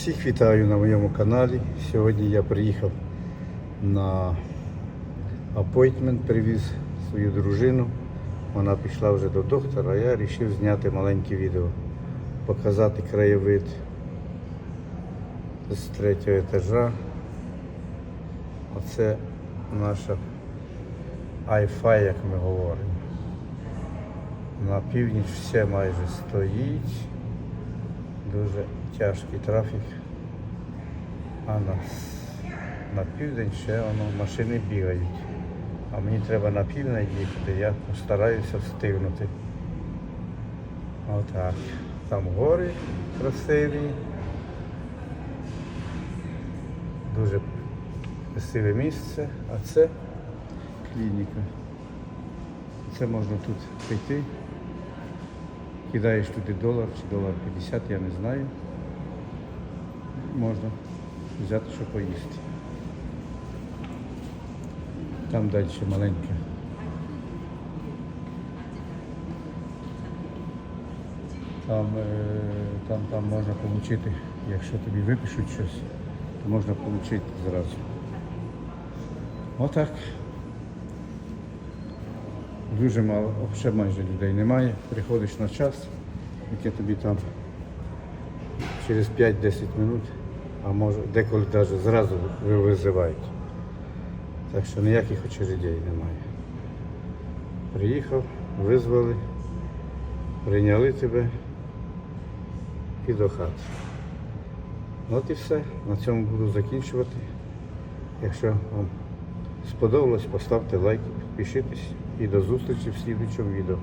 Всіх вітаю на моєму каналі. Сьогодні я приїхав на апойтмент, привіз свою дружину. Вона пішла вже до доктора, а я вирішив зняти маленьке відео, показати краєвид з третього етажа. Оце наша Wi-Fi, як ми говоримо. На північ все майже стоїть. Дуже тяжкий трафік. А на, на південь ще воно машини бігають. А мені треба на південь їхати, я постараюся встигнути. Отак. Там гори красиві. Дуже красиве місце, а це клініка. Це можна тут прийти. Кидаєш туди долар чи долар 50, я не знаю. Можна взяти, що поїсти. Там далі маленьке. Там, е, там, там можна отримати, якщо тобі випишуть щось, то можна отримати зразу. Отак. Дуже мало, взагалі майже людей немає. Приходиш на час, яке тобі там через 5-10 минут, а може деколи навіть зразу визивають. Так що ніяких очередей немає. Приїхав, визвали, прийняли тебе і до хати. От і все. На цьому буду закінчувати. Якщо вам сподобалось, поставте лайк, підпишитесь і до зустрічі в слідчому відео.